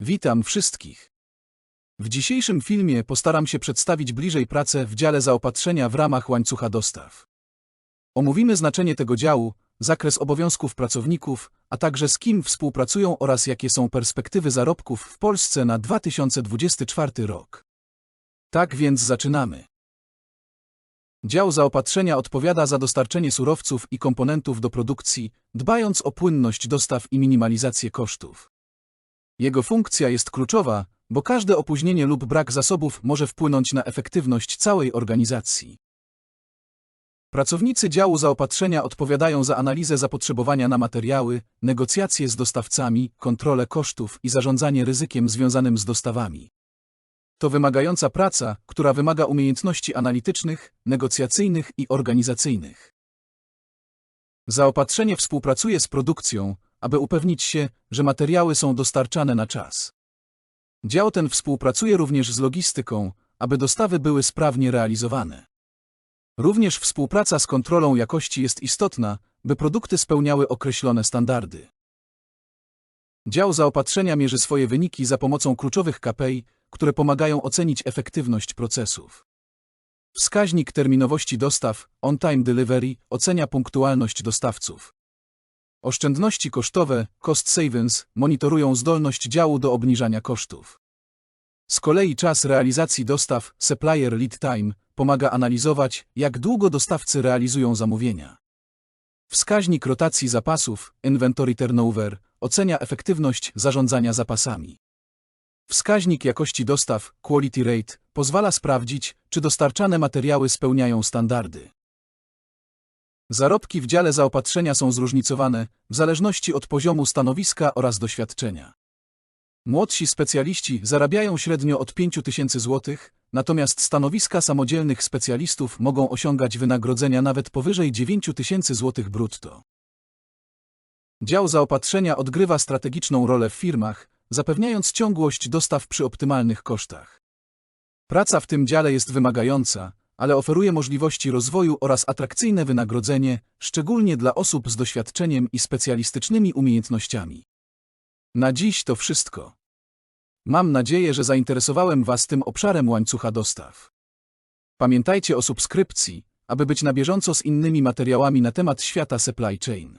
Witam wszystkich. W dzisiejszym filmie postaram się przedstawić bliżej pracę w dziale zaopatrzenia w ramach łańcucha dostaw. Omówimy znaczenie tego działu, zakres obowiązków pracowników, a także z kim współpracują oraz jakie są perspektywy zarobków w Polsce na 2024 rok. Tak więc zaczynamy. Dział zaopatrzenia odpowiada za dostarczenie surowców i komponentów do produkcji, dbając o płynność dostaw i minimalizację kosztów. Jego funkcja jest kluczowa, bo każde opóźnienie lub brak zasobów może wpłynąć na efektywność całej organizacji. Pracownicy działu zaopatrzenia odpowiadają za analizę zapotrzebowania na materiały, negocjacje z dostawcami, kontrolę kosztów i zarządzanie ryzykiem związanym z dostawami. To wymagająca praca, która wymaga umiejętności analitycznych, negocjacyjnych i organizacyjnych. Zaopatrzenie współpracuje z produkcją, aby upewnić się, że materiały są dostarczane na czas. Dział ten współpracuje również z logistyką, aby dostawy były sprawnie realizowane. Również współpraca z kontrolą jakości jest istotna, by produkty spełniały określone standardy. Dział zaopatrzenia mierzy swoje wyniki za pomocą kluczowych KPI, które pomagają ocenić efektywność procesów. Wskaźnik terminowości dostaw, on-time delivery, ocenia punktualność dostawców. Oszczędności kosztowe, cost savings, monitorują zdolność działu do obniżania kosztów. Z kolei czas realizacji dostaw, supplier lead time, pomaga analizować, jak długo dostawcy realizują zamówienia. Wskaźnik rotacji zapasów, inventory turnover, ocenia efektywność zarządzania zapasami. Wskaźnik jakości dostaw, quality rate, pozwala sprawdzić, czy dostarczane materiały spełniają standardy. Zarobki w dziale zaopatrzenia są zróżnicowane w zależności od poziomu stanowiska oraz doświadczenia. Młodsi specjaliści zarabiają średnio od 5 tysięcy złotych, natomiast stanowiska samodzielnych specjalistów mogą osiągać wynagrodzenia nawet powyżej 9 tysięcy złotych brutto. Dział zaopatrzenia odgrywa strategiczną rolę w firmach, zapewniając ciągłość dostaw przy optymalnych kosztach. Praca w tym dziale jest wymagająca, ale oferuje możliwości rozwoju oraz atrakcyjne wynagrodzenie, szczególnie dla osób z doświadczeniem i specjalistycznymi umiejętnościami. Na dziś to wszystko. Mam nadzieję, że zainteresowałem Was tym obszarem łańcucha dostaw. Pamiętajcie o subskrypcji, aby być na bieżąco z innymi materiałami na temat świata supply chain.